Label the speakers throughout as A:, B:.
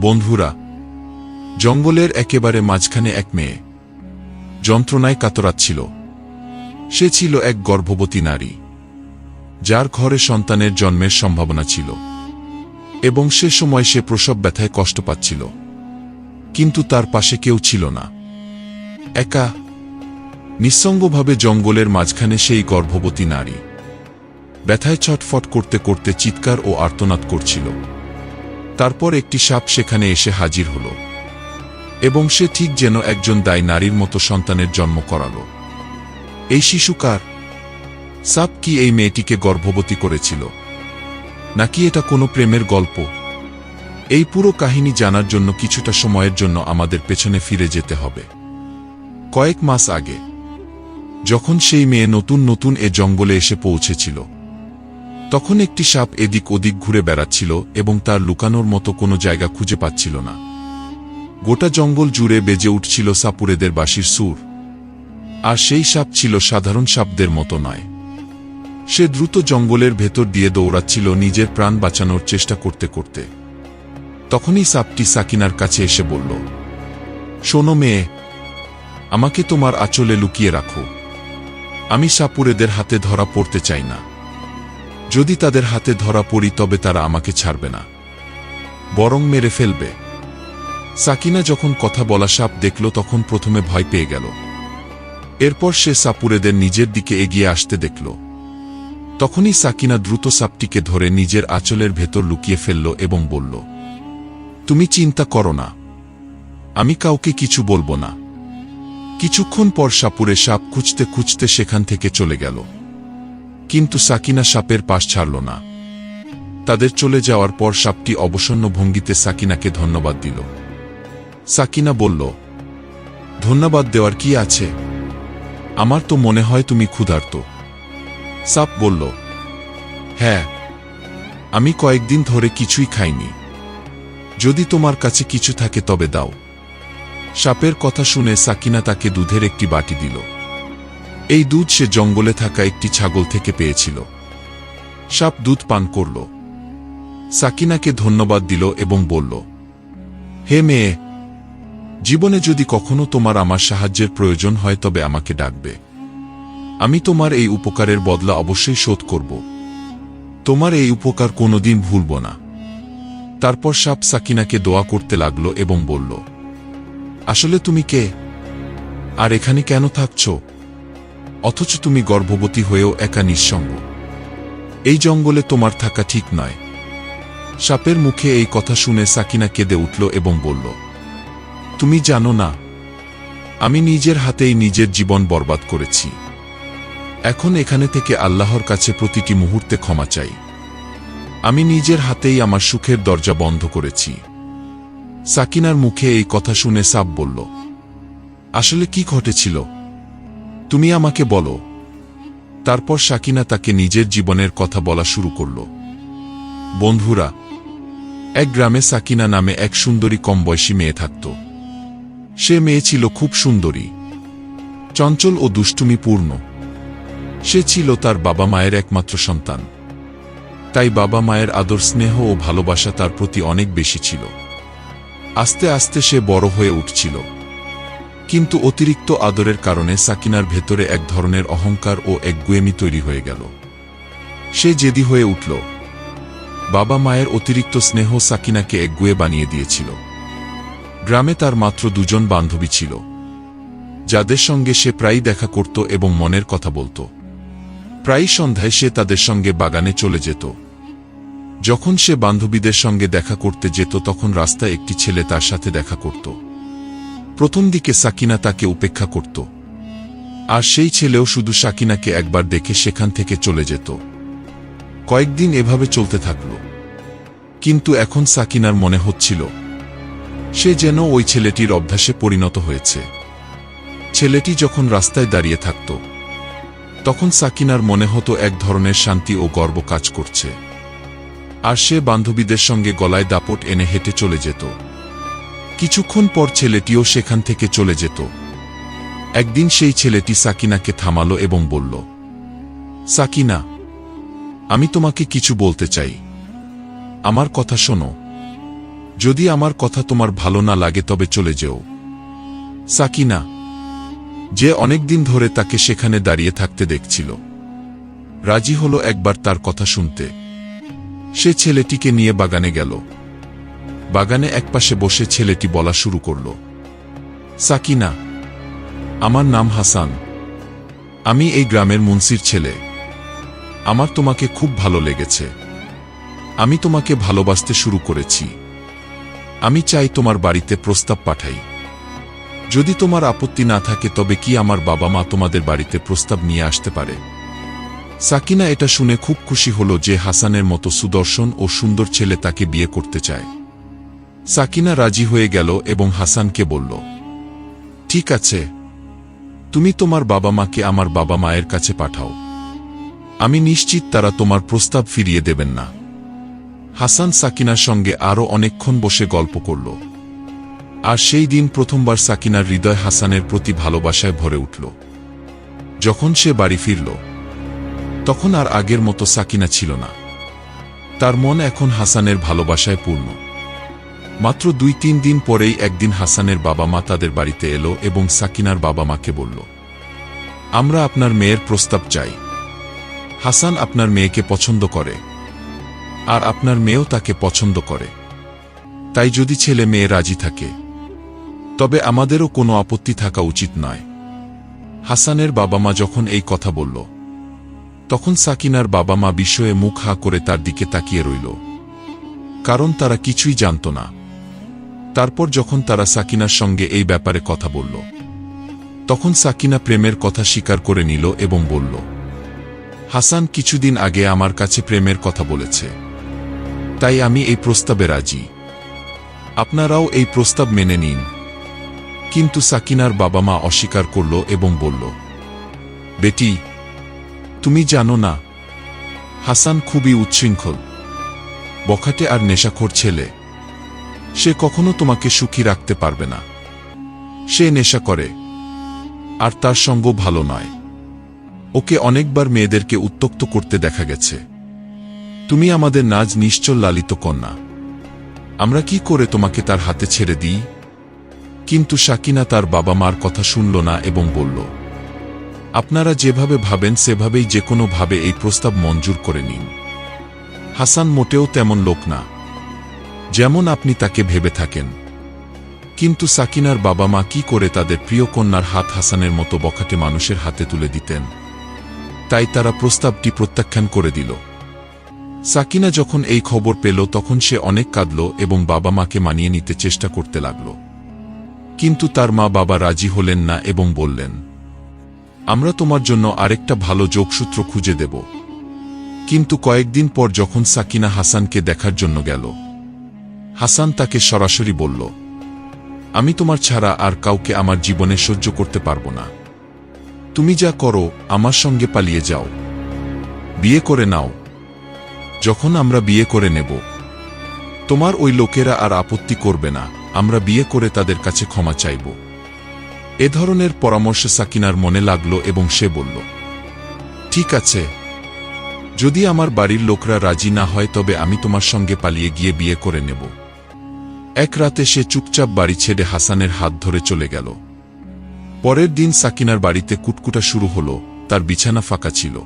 A: বন্ধুরা, জঙ্গলের একেবারে মাঝখানে এক মেয়ে যন্ত্রণায় কাতরাচ্ছিল। সে ছিল এক গর্ভবতী নারী, যার ঘরে সন্তানের জন্মের সম্ভাবনা ছিল এবং সে সময় সে প্রসব ব্যথায় কষ্ট পাচ্ছিল। কিন্তু তার পাশে কেউ ছিল না। একা, নিঃসঙ্গভাবে জঙ্গলের মাঝখানে সেই গর্ভবতী নারী ব্যথায় ছটফট করতে করতে চিৎকার ও আর্তনাদ করছিল। তারপর একটি সাপ সেখানে এসে হাজির হল। এবং সে ঠিক যেন একজন দায় নারীর মতো সন্তানের জন্ম করাল। এই শিশু কার? সাপ কি এই মেয়েটিকে গর্ভবতী করেছিল? নাকি এটা কোনো প্রেমের গল্প? এই পুরো কাহিনী জানার জন্য কিছুটা সময়ের জন্য আমাদের পেছনে ফিরে যেতে হবে। কয়েক মাস আগে, যখন সেই মেয়ে নতুন নতুন এ জঙ্গলে এসে পৌঁছেছিল তখন একটি সাপ এদিক ওদিক ঘুরে বেড়াচ্ছিল এবং তার লুকানোর মতো কোনো জায়গা খুঁজে পাচ্ছিল না। গোটা জঙ্গল জুড়ে বেজে উঠছিল সাপুরেদের বাসির সুর। আর সেই সাপ ছিল সাধারণ সাপদের মতো নয়। সে দ্রুত জঙ্গলের ভেতর দিয়ে দৌড়াচ্ছিল নিজের প্রাণ বাঁচানোর চেষ্টা করতে করতে। তখনই সাপটি সাকিনার কাছে এসে বলল, শোনো মেয়ে, আমাকে তোমার আঁচলে লুকিয়ে রাখো। আমি সাপুরেদের হাতে ধরা পড়তে চাই না। যদি তাদের হাতে ধরা পড়ি, তবে তারা আমাকে ছাড়বে না। বরং মেরে ফেলবে। সাকিনা যখন কথা বলা সাপ দেখল, তখন প্রথমে ভয় পেয়ে গেল। এরপর সে সাপুরেদের নিজের দিকে এগিয়ে আসতে দেখল। তখনই সাকিনা দ্রুত সাপটিকে ধরে নিজের আঁচলের ভেতর লুকিয়ে ফেলল এবং বলল, তুমি চিন্তা করো না। আমি কাউকে কিছু বলব না। কিছুক্ষণ পর সাপুরে সাপ খুঁজতে খুঁজতে সেখান থেকে চলে গেল। কিন্তু সাকিনা সাপের পাশ ছাড়ল না। তাদের চলে যাওয়ার পর সাপটি অবসন্ন ভঙ্গিতে সাকিনাকে ধন্যবাদ দিল। সাকিনা বলল, ধন্যবাদ দেওয়ার কি আছে? আমার তো মনে হয় তুমি ক্ষুধার্ত। সাপ বলল হ্যাঁ আমি কয়েকদিন ধরে কিছুই খাইনি। যদি তোমার কাছে কিছু থাকে তবে দাও। সাপের কথা শুনে সাকিনা তাকে দুধের একটি বাটি দিল। এই দুধ সে জঙ্গলে থাকা একটি ছাগল থেকে পেয়েছিল। সাপ দুধ পান করল। সাকিনাকে ধন্যবাদ দিল এবং বলল, হে মেয়ে, জীবনে যদি কখনো তোমার আমার সাহায্যের প্রয়োজন হয় তবে আমাকে ডাকবে। আমি তোমার এই উপকারের বদলা অবশ্যই শোধ করব। তোমার এই উপকার কোনোদিন ভুলব না। তারপর সাপ সাকিনাকে দোয়া করতে লাগল এবং বলল, আসলে তুমি কে? আর এখানে কেন থাকছ? অথচ তুমি গর্ভবতী হয়েও একা নিঃসঙ্গ। এই জঙ্গলে তোমার থাকা ঠিক নয়। সাপের মুখে এই কথা শুনে সাকিনা কেঁদে উঠল এবং বলল, তুমি জানো না, আমি নিজের হাতেই নিজের জীবন বরবাদ করেছি। এখন এখানে থেকে আল্লাহর কাছে প্রতিটি মুহূর্তে ক্ষমা চাই। আমি নিজের হাতেই আমার সুখের দরজা বন্ধ করেছি। সাকিনার মুখে এই কথা শুনে সাপ বলল, আসলে কি ঘটেছিল? তুমি আমাকে বলো। তারপর সাকিনা তাকে নিজের জীবনের কথা বলা শুরু করল। বন্ধুরা, এক গ্রামে সাকিনা নামে এক সুন্দরী কম বয়সী মেয়ে থাকত। সে মেয়ে ছিল খুব সুন্দরী। চঞ্চল ও দুষ্টুমিপূর্ণ। সে ছিল তার বাবা মায়ের একমাত্র সন্তান। তাই বাবা মায়ের আদর, স্নেহ ও ভালোবাসা তার প্রতি অনেক বেশি ছিল। আস্তে আস্তে সে বড় হয়ে উঠছিল। কিন্তু অতিরিক্ত আদরের কারণে সাকিনার ভেতরে এক ধরনের অহংকার ও একগুয়েমি তৈরি হয়ে গেল। সে জেদি হয়ে উঠল। বাবা মায়ের অতিরিক্ত স্নেহ সাকিনাকে একগুয়ে বানিয়ে দিয়েছিল। গ্রামে তার মাত্র দুজন বান্ধবী ছিল, যাদের সঙ্গে সে প্রায়ই দেখা করত এবং মনের কথা বলত। প্রায়ই সন্ধ্যায় সে তাদের সঙ্গে বাগানে চলে যেত। যখন সে বান্ধবীদের সঙ্গে দেখা করতে যেত, তখন রাস্তায় একটি ছেলে তার সাথে দেখা করত। প্রথম দিকে সাকিনা তাকে উপেক্ষা করত। আর সেই ছেলেও শুধু সাকিনাকে একবার দেখে সেখান থেকে চলে যেত। কয়েকদিন এভাবে চলতে থাকল। কিন্তু এখন সাকিনার মনে হচ্ছিল, সে যেন ওই ছেলেটির অভ্যাসে পরিণত হয়েছে। ছেলেটি যখন রাস্তায় দাঁড়িয়ে থাকত, তখন সাকিনার মনে হতো এক ধরনের শান্তি ও গর্ব কাজ করছে। আর সে বান্ধবীদের সঙ্গে গলায় দাপট এনে হেঁটে চলে যেত। কিছুক্ষণ পর ছেলেটিও সেখান থেকে চলে যেত। একদিন সেই ছেলেটি সাকিনাকে থামালো এবং বলল, সাকিনা, আমি তোমাকে কিছু বলতে চাই। আমার কথা শোনো। যদি আমার কথা তোমার ভালো না লাগে তবে চলে যেও। সাকিনা, যে অনেকদিন ধরে তাকে সেখানে দাঁড়িয়ে থাকতে দেখছিল, রাজি হলো একবার তার কথা শুনতে। সে ছেলেটিকে নিয়ে বাগানে গেল। বাগানে একপাশে বসে ছেলেটি বলা শুরু করল, সাকিনা, আমার নাম হাসান। আমি এই গ্রামের মুন্সির ছেলে। আমার তোমাকে খুব ভালো লেগেছে। আমি তোমাকে ভালোবাসতে শুরু করেছি। আমি চাই তোমার বাড়িতে প্রস্তাব পাঠাই। যদি তোমার আপত্তি না থাকে, তবে কি আমার বাবা মা তোমাদের বাড়িতে প্রস্তাব নিয়ে আসতে পারে? সাকিনা এটা শুনে খুব খুশি হল যে হাসানের মতো সুদর্শন ও সুন্দর ছেলে তাকে বিয়ে করতে চায়। সাকিনা রাজি হয়ে গেল এবং হাসানকে বলল, ঠিক আছে, তুমি তোমার বাবা মাকে আমার বাবা মায়ের কাছে পাঠাও। আমি নিশ্চিত তারা তোমার প্রস্তাব ফিরিয়ে দেবেন না। হাসান সাকিনার সঙ্গে আরও অনেকক্ষণ বসে গল্প করল। আর সেই দিন প্রথমবার সাকিনার হৃদয় হাসানের প্রতি ভালোবাসায় ভরে উঠল। যখন সে বাড়ি ফিরল, তখন আর আগের মতো সাকিনা ছিল না। তার মন এখন হাসানের ভালোবাসায় পূর্ণ। মাত্র দুই তিন দিন পরেই একদিন হাসানের বাবা মা তাদের বাড়িতে এলো এবং সাকিনার বাবা মাকে বলল, আমরা আপনার মেয়ের প্রস্তাব চাই। হাসান আপনার মেয়েকে পছন্দ করে আর আপনার মেয়েও তাকে পছন্দ করে। তাই যদি ছেলে মেয়ে রাজি থাকে, তবে আমাদেরও কোনো আপত্তি থাকা উচিত নয়। হাসানের বাবা মা যখন এই কথা বলল, তখন সাকিনার বাবা মা বিষয়ে মুখ হা করে তার দিকে তাকিয়ে রইল, কারণ তারা কিছুই জানত না। তারপর যখন তারা সাকিনার সঙ্গে এই ব্যাপারে কথা বলল, তখন সাকিনা প্রেমের কথা স্বীকার করে নিল এবং বলল, হাসান কিছুদিন আগে আমার কাছে প্রেমের কথা বলেছে, তাই আমি এই প্রস্তাবে রাজি। আপনারাও এই প্রস্তাব মেনে নিন। কিন্তু সাকিনার বাবা মা অস্বীকার করল এবং বলল, বেটি, তুমি জানো না, হাসান খুবই উচ্ছৃঙ্খল, বখাটে আর নেশাখোর ছেলে। সে কখনো তোমাকে সুখী রাখতে পারবে না। সে নেশা করে, আর তার সঙ্গ ভালো নয়। ওকে অনেকবার মেয়েদেরকে উত্তক্ত করতে দেখা গেছে। তুমি আমাদের নাজ নিশ্চল লালিত কন্যা। আমরা কি করে তোমাকে তার হাতে ছেড়ে দিই? কিন্তু সাকিনা তার বাবা মার কথা শুনল না এবং বলল, আপনারা যেভাবে ভাবেন, সেভাবেই যে কোনোভাবে এই প্রস্তাব মঞ্জুর করে নিন। হাসান মোটেও তেমন লোক না। যেমন আপনি তাকে ভেবে থাকেন। কিন্তু সাকিনার বাবা মা কি করে তাদের প্রিয় কন্যার হাত হাসানের মতো বখাটে মানুষের হাতে তুলে দিতেন? তাই তারা প্রস্তাবটি প্রত্যাখ্যান করে দিল। সাকিনা যখন এই খবর পেল, তখন সে অনেক কাঁদল এবং বাবা মাকে মানিয়ে নিতে চেষ্টা করতে লাগল। কিন্তু তার মা বাবা রাজি হলেন না এবং বললেন, আমরা তোমার জন্য আরেকটা ভালো যোগসূত্র খুঁজে দেব। কিন্তু কয়েকদিন পর যখন সাকিনা হাসানকে দেখার জন্য গেল হাসান তাকে সরাসরি বলল, আমি তোমার ছাড়া আর কাউকে আমার জীবনে সহ্য করতে পারব না। তুমি যা করো, আমার সঙ্গে পালিয়ে যাও। বিয়ে করে নাও। যখন আমরা বিয়ে করে নেব, তোমার ওই লোকেরা আর আপত্তি করবে না। আমরা বিয়ে করে তাদের কাছে ক্ষমা চাইব। এ ধরনের পরামর্শ সাকিনার মনে লাগল এবং সে বলল, ঠিক আছে। যদি আমার বাড়ির লোকরা রাজি না হয়, তবে আমি তোমার সঙ্গে পালিয়ে গিয়ে বিয়ে করে নেব। এক রাতে সে চুপচাপ বাড়ি ছেড়ে হাসানের হাত ধরে চলে গেল। পরের দিন সাকিনার বাড়িতে কুটকুটা শুরু হলো, তার বিছানা ফাঁকা ছিল।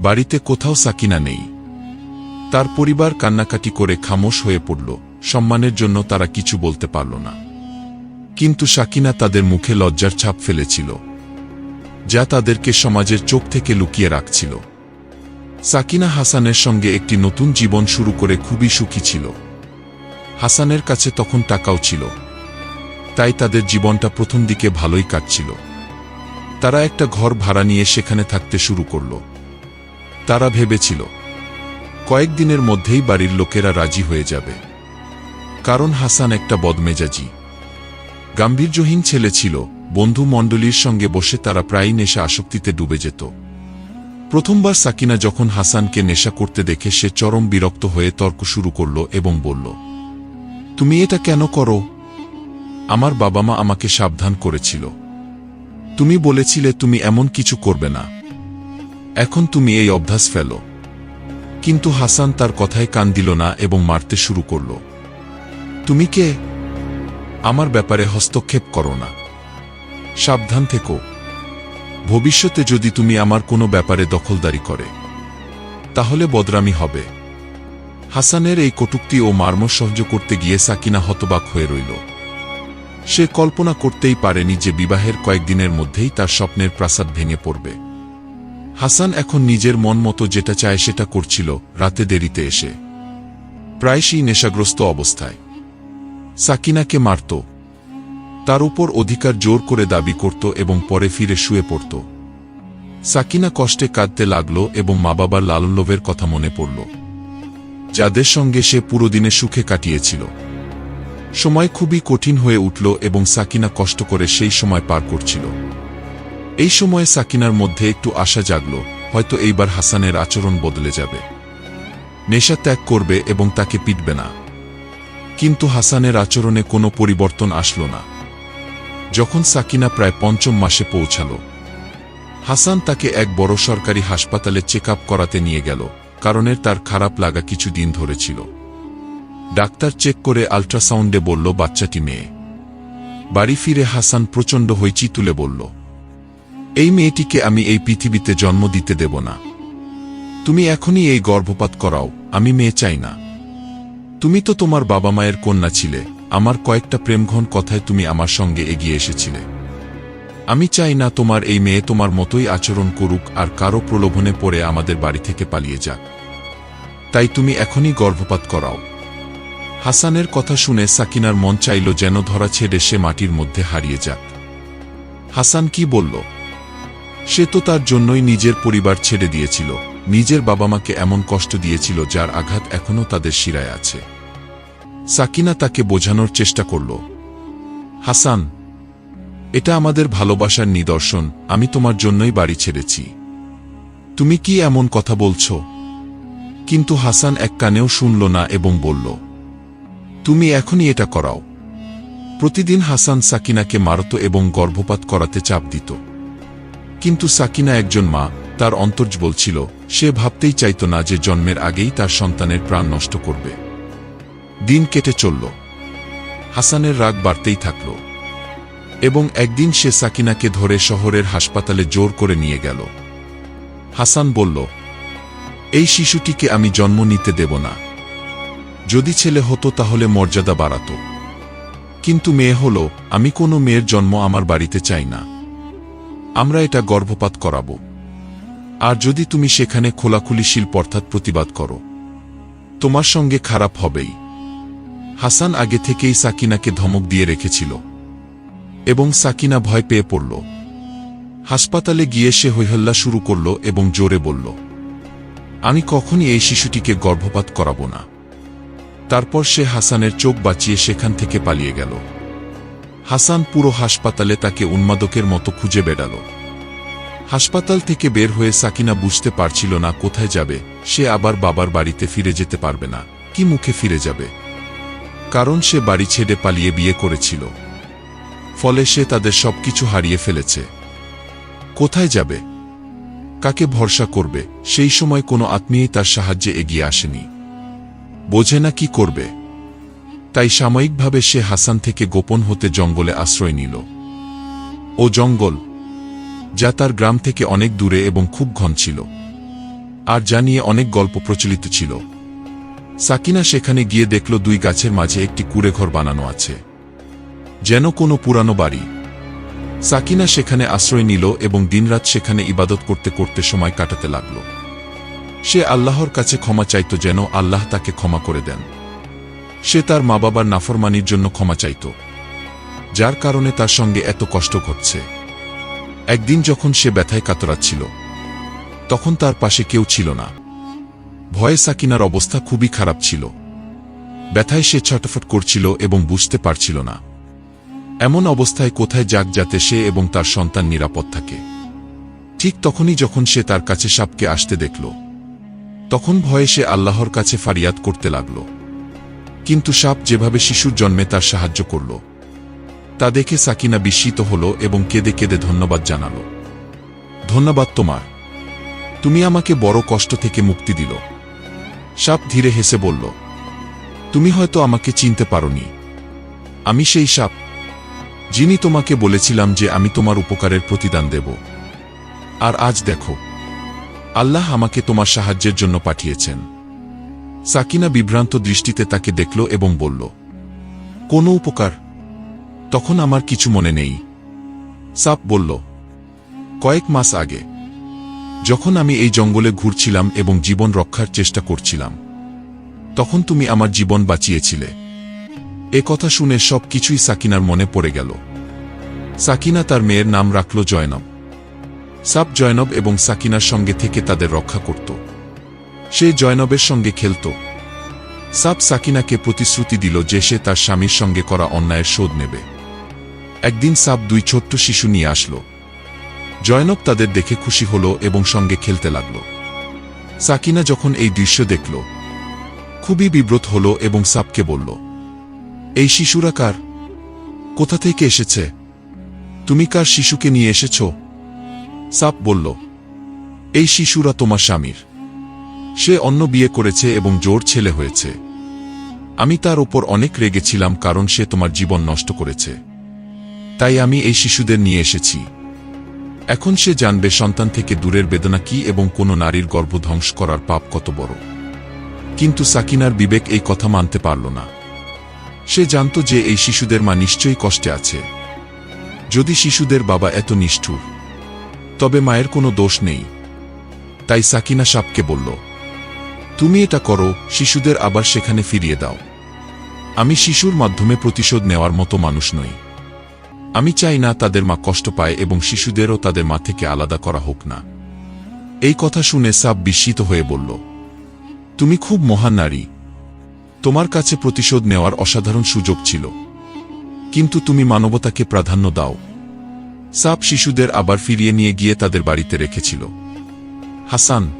A: বাড়িতে কোথাও সাকিনা নেই। তার পরিবার কান্নাকাটি করে খামোশ হয়ে পড়ল, সম্মানের জন্য তারা কিছু বলতে পারল না। কিন্তু সাকিনা তাদের মুখে লজ্জার ছাপ ফেলেছিল, যা তাদেরকে সমাজের চোখ থেকে লুকিয়ে রাখছিল। সাকিনা হাসানের সঙ্গে একটি নতুন জীবন শুরু করে খুবই সুখী ছিল। হাসানের কাছে তখন টাকাও ছিল। তাই তাদের জীবনটা প্রথম দিকে ভালোই কাটছিল। তারা একটা ঘর ভাড়া নিয়ে সেখানে থাকতে শুরু করল। তারা ভেবেছিল, কয়েকদিনের মধ্যেই বাড়ির লোকেরা রাজি হয়ে যাবে। কারণ হাসান একটা বদমেজাজি। গাম্ভীর্যহীন ছেলে ছিল, বন্ধু মণ্ডলীর সঙ্গে বসে তারা প্রায়ই নেশা আসক্তিতে ডুবে যেত। প্রথমবার সাকিনা যখন হাসানকে নেশা করতে দেখে সে চরম বিরক্ত হয়ে তর্ক শুরু করল এবং বলল তুমি এটা কেন করো? আমার বাবা মা আমাকে সাবধান করেছিল। তুমি বলেছিলে তুমি এমন কিছু করবে না। এখন তুমি এই অভ্যাস ফেলো। কিন্তু হাসান তার কথায় কান দিল না এবং মারতে শুরু করল। তুমি কে? আমার ব্যাপারে হস্তক্ষেপ করো না। সাবধান থেকো। ভবিষ্যতে যদি তুমি আমার কোনো ব্যাপারে দখলদারি করে, তাহলে বদরামি হবে। হাসানের এই কটুক্তি ও মার্ম সহ্য করতে গিয়ে সাকিনা হতবাক হয়ে রইল। সে কল্পনা করতেই পারেনি যে বিবাহের কয়েকদিনের মধ্যেই তার স্বপ্নের প্রাসাদ ভেঙে পড়বে। হাসান এখন নিজের মন মতো যেটা চায় সেটা করছিল, রাতে দেরিতে এসে। প্রায়শই নেশাগ্রস্ত অবস্থায়। সাকিনাকে মারত। তার উপর অধিকার জোর করে দাবি করত এবং পরে ফিরে শুয়ে পড়ত। সাকিনা কষ্টে কাঁদতে লাগল এবং মা বাবার লালল্লভের কথা মনে পড়ল। যাদের সঙ্গে সে পুরো দিনে সুখে কাটিয়েছিল। সময় খুবই কঠিন হয়ে উঠল এবং সাকিনা কষ্ট করে সেই সময় পার করছিল। এই সময়ে সাকিনার মধ্যে একটু আশা জাগল, হয়তো এইবার হাসানের আচরণ বদলে যাবে। নেশা ত্যাগ করবে এবং তাকে পিটবে না। কিন্তু হাসানের আচরণে কোনো পরিবর্তন আসল না। যখন সাকিনা প্রায় পঞ্চম মাসে পৌঁছাল, হাসান তাকে এক বড় সরকারি হাসপাতালে চেক করাতে নিয়ে গেল। কারণের তার খারাপ লাগা কিছু দিন ধরেছিল ডাক্তার চেক করে আল্ট্রাসাউন্ডে বলল, বাচ্চাটি মেয়ে। বাড়ি ফিরে হাসান প্রচণ্ড হইচি তুলে বলল, এই মেয়েটিকে আমি এই পৃথিবীতে জন্ম দিতে দেব না। তুমি এখনই এই গর্ভপাত করাও, আমি মেয়ে চাই না। তুমি তো তোমার বাবা মায়ের কন্যা ছিলে, আমার কয়েকটা প্রেমঘন কথায় তুমি আমার সঙ্গে এগিয়ে এসেছিলে। আমি চাই না তোমার এই মেয়ে তোমার মতোই আচরণ করুক আর কারও প্রলোভনে পড়ে আমাদের বাড়ি থেকে পালিয়ে যাক। তাই তুমি এখনই গর্ভপাত করাও। হাসানের কথা শুনে সাকিনার মন চাইল যেন ধরা ছেড়ে সে মাটির মধ্যে হারিয়ে যাক। হাসান কি বলল? সে তো তার জন্যই নিজের পরিবার ছেড়ে দিয়েছিল। নিজের বাবা মাকে এমন কষ্ট দিয়েছিল যার আঘাত এখনও তাদের শিরায় আছে। সাকিনা তাকে বোঝানোর চেষ্টা করল। হাসান এটা আমাদের ভালোবাসার নিদর্শন, আমি তোমার জন্যই বাড়ি ছেড়েছি। তুমি কি এমন কথা বলছ? কিন্তু হাসান এক কানেও শুনল না এবং বলল, তুমি এখনই এটা করাও। প্রতিদিন হাসান সাকিনাকে মারত এবং গর্ভপাত করাতে চাপ দিত। কিন্তু সাকিনা একজন মা, তার অন্তর্জ বলছিল, সে ভাবতেই চাইত না যে জন্মের আগেই তার সন্তানের প্রাণ নষ্ট করবে। দিন কেটে চলল। হাসানের রাগ বাড়তেই থাকল। এবং একদিন সে সাকিনাকে ধরে শহরের হাসপাতালে জোর করে নিয়ে গেল। হাসান বলল, এই শিশুটিকে আমি জন্ম নিতে দেব না। যদি ছেলে হতো তাহলে মর্যাদা বাড়াত। কিন্তু মেয়ে হল, আমি কোনো মেয়ের জন্ম আমার বাড়িতে চাই না। আমরা এটা গর্ভপাত করাব। আর যদি তুমি সেখানে খোলাখুলি শিল্প অর্থাৎ প্রতিবাদ করো, তোমার সঙ্গে খারাপ হবেই। হাসান আগে থেকেই সাকিনাকে ধমক দিয়ে রেখেছিল। এবং সাকিনা ভয় পেয়ে পড়ল। হাসপাতালে গিয়ে সে হৈহল্লা শুরু করল এবং জোরে বলল, আমি কখনই এই শিশুটিকে গর্ভপাত করাব না। তারপর সে হাসানের চোখ বাঁচিয়ে সেখান থেকে পালিয়ে গেল। হাসান পুরো হাসপাতালে তাকে উন্মাদকের মতো খুঁজে বেড়াল। হাসপাতাল থেকে বের হয়ে সাকিনা বুঝতে পারছিল না কোথায় যাবে, সে আবার বাবার বাড়িতে ফিরে যেতে পারবে না, কি মুখে ফিরে যাবে। কারণ সে বাড়ি ছেড়ে পালিয়ে বিয়ে করেছিল। ফলে সে তাদের সবকিছু হারিয়ে ফেলেছে। কোথায় যাবে? কাকে ভরসা করবে? সেই সময় কোনো আত্মীয়ই তার সাহায্যে এগিয়ে আসেনি। বোঝে না কি করবে। তাই সাময়িকভাবে সে হাসান থেকে গোপন হতে জঙ্গলে আশ্রয় নিল। ও জঙ্গল, যা তার গ্রাম থেকে অনেক দূরে এবং খুব ঘন ছিল, আর জানিয়ে অনেক গল্প প্রচলিত ছিল। সাকিনা সেখানে গিয়ে দেখল দুই গাছের মাঝে একটি কুড়েঘর বানানো আছে। যেন কোনো পুরানো বাড়ি। সাকিনা সেখানে আশ্রয় নিল এবং দিনরাত সেখানে ইবাদত করতে করতে সময় কাটাতে লাগল। সে আল্লাহর কাছে ক্ষমা চাইত যেন আল্লাহ তাকে ক্ষমা করে দেন। সে তার মা বাবার নাফরমানির জন্য ক্ষমা চাইত, যার কারণে তার সঙ্গে এত কষ্ট ঘটছে। একদিন যখন সে ব্যথায় কাতরাচ্ছিল, তখন তার পাশে কেউ ছিল না। ভয়ে সাকিনার অবস্থা খুবই খারাপ ছিল। ব্যথায় সে ছটফট করছিল এবং বুঝতে পারছিল না। এমন অবস্থায় কোথায় যাক যাতে সে এবং তার সন্তান নিরাপদ থাকে। ঠিক তখনই যখন সে তার কাছে সাপকে আসতে দেখল, তখন ভয়ে সে আল্লাহর কাছে ফারিয়াদ করতে লাগল। কিন্তু সাপ যেভাবে শিশুর জন্মে তার সাহায্য করল, তা দেখে সাকিনা বিস্মিত হল এবং কেঁদে কেঁদে ধন্যবাদ জানাল। ধন্যবাদ তোমার, তুমি আমাকে বড় কষ্ট থেকে মুক্তি দিল। সাপ ধীরে হেসে বলল, তুমি হয়তো আমাকে চিনতে পারোনি। আমি সেই সাপ যিনি তোমাকে বলেছিলাম যে আমি তোমার উপকারের প্রতিদান দেব। আর আজ দেখো, আল্লাহ আমাকে তোমার সাহায্যের জন্য পাঠিয়েছেন। সাকিনা বিভ্রান্ত দৃষ্টিতে তাকে দেখল এবং বলল, কোনো উপকার? তখন আমার কিছু মনে নেই। সাপ বলল, কয়েক মাস আগে, যখন আমি এই জঙ্গলে ঘুরছিলাম এবং জীবন রক্ষার চেষ্টা করছিলাম, তখন তুমি আমার জীবন বাঁচিয়েছিলে। এ কথা শুনে সব কিছুই সাকিনার মনে পড়ে গেল। সাকিনা তার মেয়ের নাম রাখল জয়নব। সাপ জয়নব এবং সাকিনার সঙ্গে থেকে তাদের রক্ষা করত। সে জয়নবের সঙ্গে খেলত। সাপ সাকিনাকে প্রতিশ্রুতি দিল যে সে তার স্বামীর সঙ্গে করা অন্যায়ের শোধ নেবে। একদিন সাপ দুই ছোট্ট শিশু নিয়ে আসলো। জয়নব তাদের দেখে খুশি হল এবং সঙ্গে খেলতে লাগল। সাকিনা যখন এই দৃশ্য দেখল, খুবই বিব্রত হল এবং সাপকে বলল এই শিশুরা কার? কোথা থেকে এসেছে? তুমি কার শিশুকে নিয়ে এসেছ? সাপ বলল, এই শিশুরা তোমার স্বামীর। সে অন্য বিয়ে করেছে এবং জোর ছেলে হয়েছে। আমি তার ওপর অনেক রেগেছিলাম কারণ সে তোমার জীবন নষ্ট করেছে। তাই আমি এই শিশুদের নিয়ে এসেছি। এখন সে জানবে সন্তান থেকে দূরের বেদনা কি এবং কোনো নারীর গর্ভ ধ্বংস করার পাপ কত বড়। কিন্তু সাকিনার বিবেক এই কথা মানতে পারল না। সে জানত যে এই শিশুদের মা নিশ্চয়ই কষ্টে আছে। যদি শিশুদের বাবা এত নিষ্ঠুর, তবে মায়ের কোনো দোষ নেই। তাই সাকিনা সাপকে বলল, তুমি এটা করো, শিশুদের আবার সেখানে ফিরিয়ে দাও। আমি শিশুর মাধ্যমে প্রতিশোধ নেওয়ার মতো মানুষ নই। আমি চাই না তাদের মা কষ্ট পায় এবং শিশুদেরও তাদের মা থেকে আলাদা করা হোক না। এই কথা শুনে সাপ বিস্মিত হয়ে বলল, তুমি খুব মহান নারী। তোমার কাছে প্রতিশোধ নেওয়ার অসাধারণ সুযোগ ছিল। কিন্তু তুমি মানবতাকে প্রাধান্য দাও। সাপ শিশুদের আবার ফিরিয়ে নিয়ে গিয়ে তাদের বাড়িতে রেখেছিল। হাসান,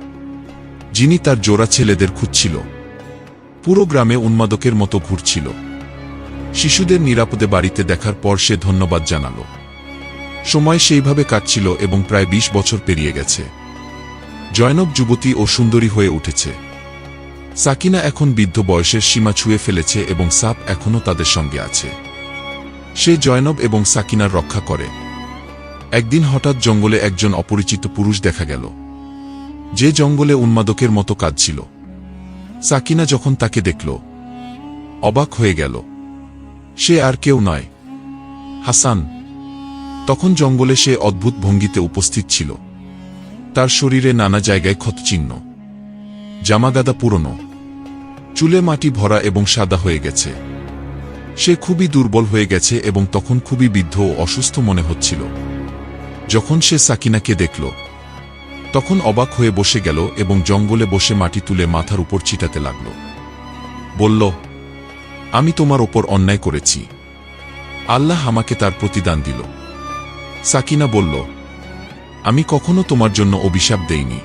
A: যিনি তার জোড়া ছেলেদের খুঁজছিল, পুরো গ্রামে উন্মাদকের মতো ঘুরছিল। শিশুদের নিরাপদে বাড়িতে দেখার পর সে ধন্যবাদ জানাল। সময় সেইভাবে কাটছিল এবং প্রায় ২০ বছর পেরিয়ে গেছে। জয়নব যুবতী ও সুন্দরী হয়ে উঠেছে। সাকিনা এখন বৃদ্ধ বয়সের সীমা ছুঁয়ে ফেলেছে এবং সাপ এখনও তাদের সঙ্গে আছে। সে জয়নব এবং সাকিনার রক্ষা করে। একদিন হঠাৎ জঙ্গলে একজন অপরিচিত পুরুষ দেখা গেল। যে জঙ্গলে উন্মাদকের মতো কাঁদছিল সাকিনা যখন তাকে দেখল, অবাক হয়ে গেল। সে আর কেউ নয়। হাসান। তখন জঙ্গলে সে অদ্ভুত ভঙ্গিতে উপস্থিত ছিল। তার শরীরে নানা জায়গায় ক্ষতচিহ্ন। জামাগাদা পুরনো। চুলে মাটি ভরা এবং সাদা হয়ে গেছে। সে খুবই দুর্বল হয়ে গেছে এবং তখন খুবই বৃদ্ধ ও অসুস্থ মনে হচ্ছিল। যখন সে সাকিনাকে দেখল, তখন অবাক হয়ে বসে গেল এবং জঙ্গলে বসে মাটি তুলে মাথার উপর চিটাতে লাগল। বলল, আমি তোমার ওপর অন্যায় করেছি। আল্লাহ আমাকে তার প্রতিদান দিল। সাকিনা বলল, আমি কখনো তোমার জন্য অভিশাপ দেইনি।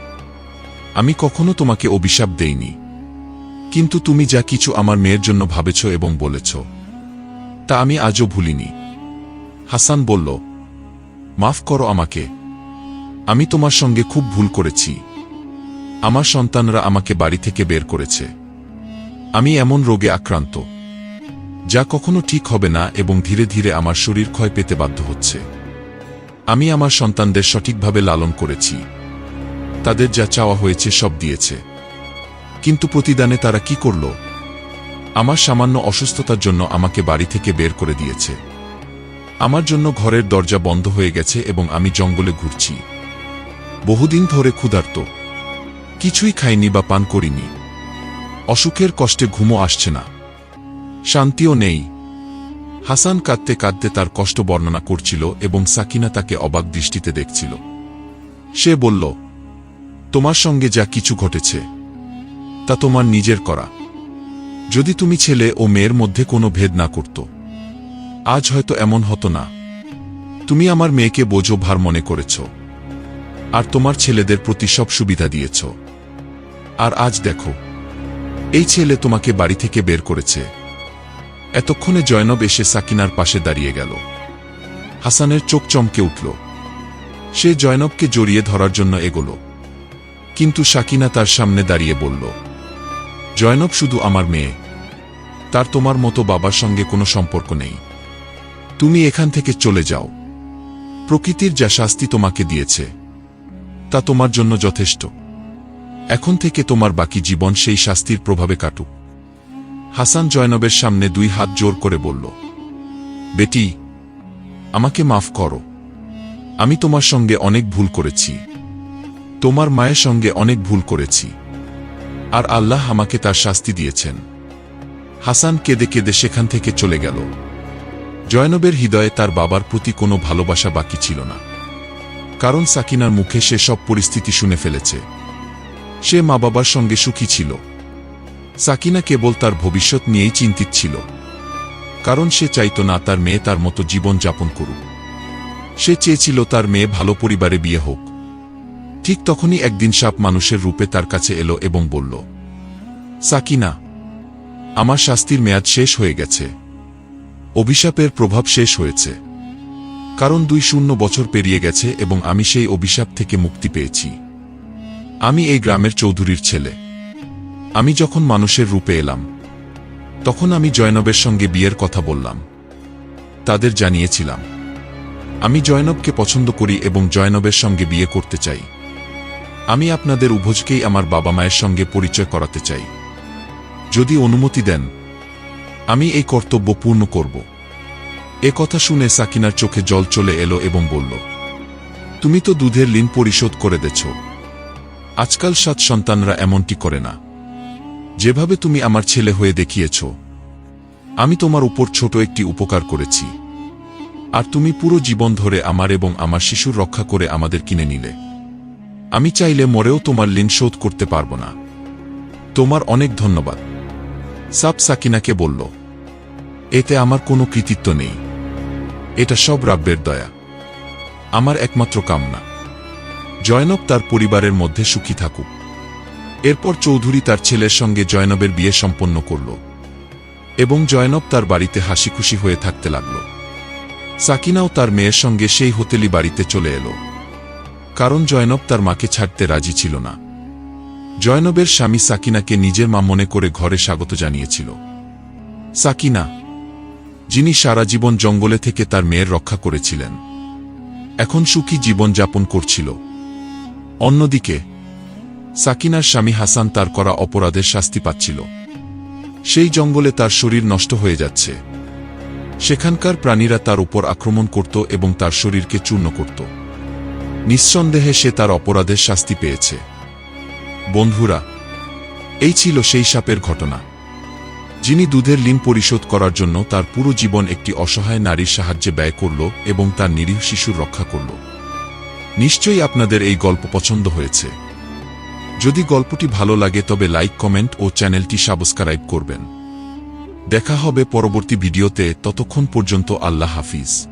A: আমি কখনো তোমাকে অভিশাপ দেইনি। কিন্তু তুমি যা কিছু আমার মেয়ের জন্য ভাবেছ এবং বলেছ, তা আমি আজও ভুলিনি। হাসান বলল, মাফ করো আমাকে। আমি তোমার সঙ্গে খুব ভুল করেছি। আমার সন্তানরা আমাকে বাড়ি থেকে বের করেছে। আমি এমন রোগে আক্রান্ত, যা কখনো ঠিক হবে না এবং ধীরে ধীরে আমার শরীর ক্ষয় পেতে বাধ্য হচ্ছে। আমি আমার সন্তানদের সঠিকভাবে লালন করেছি। তাদের যা চাওয়া হয়েছে সব দিয়েছে। কিন্তু প্রতিদানে তারা কি করল? আমার সামান্য অসুস্থতার জন্য আমাকে বাড়ি থেকে বের করে দিয়েছে। আমার জন্য ঘরের দরজা বন্ধ হয়ে গেছে এবং আমি জঙ্গলে ঘুরছি। বহুদিন ধরে ক্ষুধার্ত। কিছুই খাইনি বা পান করিনি। অসুখের কষ্টে ঘুমও আসছে না। শান্তিও নেই। হাসান কাঁদতে কাঁদতে তার কষ্ট বর্ণনা করছিল এবং সাকিনা তাকে অবাক দৃষ্টিতে দেখছিল। সে বলল তোমার সঙ্গে যা কিছু ঘটেছে, তা তোমার নিজের করা। যদি তুমি ছেলে ও মেয়ের মধ্যে কোনো ভেদ না করত, আজ হয়তো এমন হতো না। তুমি আমার মেয়েকে বোঝো ভার মনে করেছ, আর তোমার ছেলেদের প্রতি সব সুবিধা দিয়েছ। আর আজ দেখো, এই ছেলে তোমাকে বাড়ি থেকে বের করেছে। এতক্ষণে জয়নব এসে সাকিনার পাশে দাঁড়িয়ে গেল। হাসানের চোখ চমকে উঠল। সে জয়নবকে জড়িয়ে ধরার জন্য এগোল। কিন্তু সাকিনা তার সামনে দাঁড়িয়ে বলল, জয়নব শুধু আমার মেয়ে। তার তোমার মতো বাবার সঙ্গে কোনো সম্পর্ক নেই। তুমি এখান থেকে চলে যাও। প্রকৃতির যা শাস্তি তোমাকে দিয়েছে, তা তোমার জন্য যথেষ্ট। এখন থেকে তোমার বাকি জীবন সেই শাস্তির প্রভাবে কাটুক। হাসান জয়নবের সামনে দুই হাত জোর করে বলল, বেটি, আমাকে মাফ করো। আমি তোমার সঙ্গে অনেক ভুল করেছি। তোমার মায়ের সঙ্গে অনেক ভুল করেছি। আর আল্লাহ আমাকে তার শাস্তি দিয়েছেন। হাসান কেঁদে কেঁদে সেখান থেকে চলে গেল। জয়নবের হৃদয়ে তার বাবার প্রতি কোনো ভালোবাসা বাকি ছিল না। কারণ সাকিনার মুখে সে সব পরিস্থিতি শুনে ফেলেছে। সে মা বাবার সঙ্গে সুখী ছিল। সাকিনা কেবল তার ভবিষ্যৎ নিয়েই চিন্তিত ছিল। কারণ সে চাইত না তার মেয়ে তার মতো জীবন যাপন করুক। সে চেয়েছিল তার মেয়ে ভালো পরিবারে বিয়ে হোক। ঠিক তখনই একদিন সাপ মানুষের রূপে তার কাছে এলো এবং বলল, সাকিনা, আমার শাস্তির মেয়াদ শেষ হয়ে গেছে। অভিশাপের প্রভাব শেষ হয়েছে। কারণ দুই শূন্য বছর পেরিয়ে গেছে এবং আমি সেই অভিশাপ থেকে মুক্তি পেয়েছি। আমি এই গ্রামের চৌধুরীর ছেলে। আমি যখন মানুষের রূপে এলাম, তখন আমি জয়নবের সঙ্গে বিয়ের কথা বললাম। তাদের জানিয়েছিলাম, আমি জয়নবকে পছন্দ করি এবং জয়নবের সঙ্গে বিয়ে করতে চাই। আমি আপনাদের উভজকেই আমার বাবা মায়ের সঙ্গে পরিচয় করাতে চাই। যদি অনুমতি দেন, আমি এই কর্তব্য পূর্ণ করব। এ কথা শুনে সাকিনার চোখে জল চলে এলো এবং বলল, তুমি তো দুধের ঋণ পরিশোধ করে দেছ। আজকাল সাত সন্তানরা এমনটি করে না। যেভাবে তুমি আমার ছেলে হয়ে দেখিয়েছ, আমি তোমার উপর ছোট একটি উপকার করেছি। আর তুমি পুরো জীবন ধরে আমার এবং আমার শিশুর রক্ষা করে আমাদের কিনে নিলে। আমি চাইলে মরেও তোমার ঋণ শোধ করতে পারব না। তোমার অনেক ধন্যবাদ। সাপ সাকিনাকে বলল, এতে আমার কোনো কৃতিত্ব নেই। এটা সব রাব্যের দয়া। আমার একমাত্র কামনা। জয়নব তার পরিবারের মধ্যে সুখী থাকুক। এরপর চৌধুরী তার ছেলের সঙ্গে জয়নবের বিয়ে সম্পন্ন করল এবং জয়নব তার বাড়িতে হাসি খুশি হয়ে থাকতে লাগল। সাকিনাও তার মেয়ের সঙ্গে সেই হোটেলি বাড়িতে চলে এলো। কারণ জয়নব তার মাকে ছাড়তে রাজি ছিল না। জয়নবের স্বামী সাকিনাকে নিজের মা মনে করে ঘরে স্বাগত জানিয়েছিল। সাকিনা, যিনি সারা জীবন জঙ্গলে থেকে তার মেয়ের রক্ষা করেছিলেন, এখন সুখী জীবন যাপন করছিল। অন্যদিকে, সাকিনার স্বামী হাসান তার করা অপরাধের শাস্তি পাচ্ছিল। সেই জঙ্গলে তার শরীর নষ্ট হয়ে যাচ্ছে। সেখানকার প্রাণীরা তার উপর আক্রমণ করত এবং তার শরীরকে চূর্ণ করত। নিঃসন্দেহে সে তার অপরাধের শাস্তি পেয়েছে। বন্ধুরা, এই ছিল সেই সাপের ঘটনা। যিনি দুধের ঋণ পরিশোধ করার জন্য তার পুরো জীবন একটি অসহায় নারীর সাহায্যে ব্যয় করল এবং তার নিরীহ শিশুর রক্ষা করল। নিশ্চয়ই আপনাদের এই গল্প পছন্দ হয়েছে। যদি গল্পটি ভালো লাগে তবে লাইক, কমেন্ট ও চ্যানেলটি সাবস্ক্রাইব করবেন। দেখা হবে পরবর্তী ভিডিওতে, ততক্ষণ পর্যন্ত আল্লাহ হাফিজ।